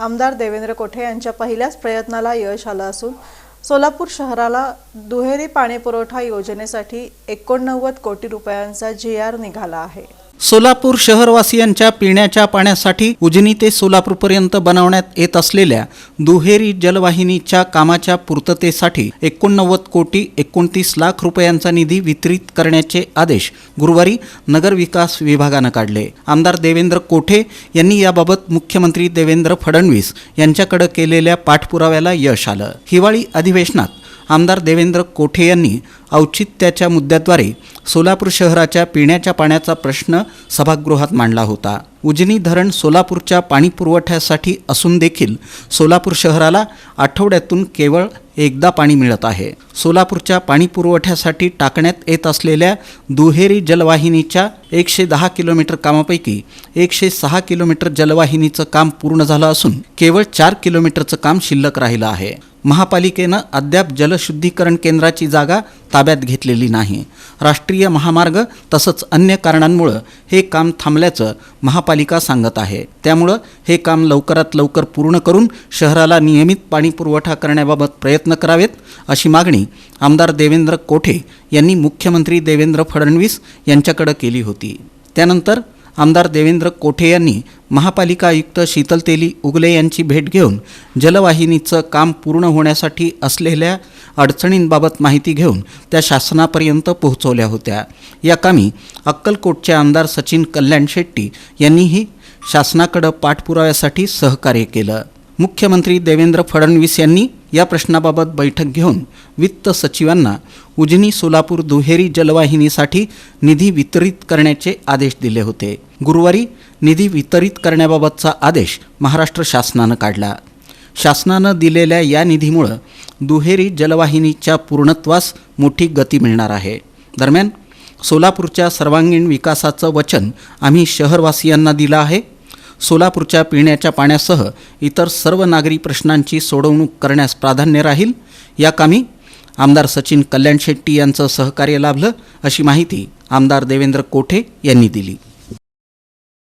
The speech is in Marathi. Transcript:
आमदार देवेंद्र कोठे यांच्या पहिल्याच प्रयत्नाला यश आलं असून सोलापूर शहराला दुहेरी पाणीपुरवठा योजनेसाठी एकोणनव्वद कोटी रुपयांचा जी आर निघाला आहे. सोलापूर शहरवासियांच्या पिण्याच्या पाण्यासाठी उजनी ते सोलापूरपर्यंत बनवण्यात येत असलेल्या दुहेरी जलवाहिनीच्या कामाच्या पूर्ततेसाठी एकोणनव्वद कोटी एकोणतीस लाख रुपयांचा निधी वितरित करण्याचे आदेश गुरुवारी नगरविकास विभागानं काढले. आमदार देवेंद्र कोठे यांनी याबाबत मुख्यमंत्री देवेंद्र फडणवीस यांच्याकडे केलेल्या पाठपुराव्याला यश आलं. हिवाळी अधिवेशनात आमदार देवेंद्र कोठे यांनी औचित्याच्या मुद्द्याद्वारे सोलापूर शहराच्या पिण्याच्या पाण्याचा प्रश्न सभागृहात मांडला होता. उजनी धरण सोलापूरच्या पाणी पुरवठ्यासाठी असून देखील सोलापूर शहराला आठवड्यातून केवळ एकदा पाणी मिळत आहे. सोलापूरच्या पाणी पुरवठ्यासाठी टाकण्यात येत असलेल्या दुहेरी जलवाहिनीच्या एकशे दहा किलोमीटर कामापैकी एकशे सहा किलोमीटर जलवाहिनीचं काम पूर्ण झालं असून केवळ चार किलोमीटरचं काम शिल्लक राहिलं आहे. महापालिकेनं अद्याप जलशुद्धीकरण केंद्राची जागा ताब्यात घेतलेली नाही. राष्ट्रीय महामार्ग तसंच अन्य कारणांमुळं हे काम थांबल्याचं महापालिका सांगत आहे. त्यामुळं हे काम लवकरात लवकर पूर्ण करून शहराला नियमित पाणी पुरवठा करण्याबाबत प्रयत्न करावेत अशी मागणी आमदार देवेंद्र कोठे यांनी मुख्यमंत्री देवेंद्र फडणवीस यांच्याकडे केली होती. त्यानंतर आमदार देवेंद्र कोठे यांनी महापालिका आयुक्त शीतल तेली उगले यांची भेट घेऊन जलवाहिनीचं काम पूर्ण होण्यासाठी असलेल्या अडचणींबाबत माहिती घेऊन त्या शासनापर्यंत पोहोचवल्या होत्या. या कामी अक्कलकोटचे आमदार सचिन कल्याण शेट्टी यांनीही शासनाकडं पाठपुराव्यासाठी सहकार्य केलं. मुख्यमंत्री देवेंद्र फडणवीस यांनी या प्रश्नाबाबत बैठक घेऊन वित्त सचिवांना उजनी सोलापूर दुहेरी जलवाहिनीसाठी निधी वितरित करण्याचे आदेश दिले होते. गुरुवारी निधी वितरित करण्याबाबतचा आदेश महाराष्ट्र शासनानं काढला. शासनानं दिलेल्या या निधीमुळं दुहेरी जलवाहिनीच्या पूर्णत्वास मोठी गती मिळणार आहे. दरम्यान सोलापूरच्या सर्वांगीण विकासाचं वचन आम्ही शहरवासियांना दिलं आहे. सोलापूरच्या पिण्याच्या पाण्यासह इतर सर्व नागरी प्रश्नांची सोडवणूक करण्यास प्राधान्य राहील. या कामी आमदार सचिन कल्याण शेट्टी यांचं सहकार्य लाभलं अशी माहिती आमदार देवेंद्र कोठे यांनी दिली.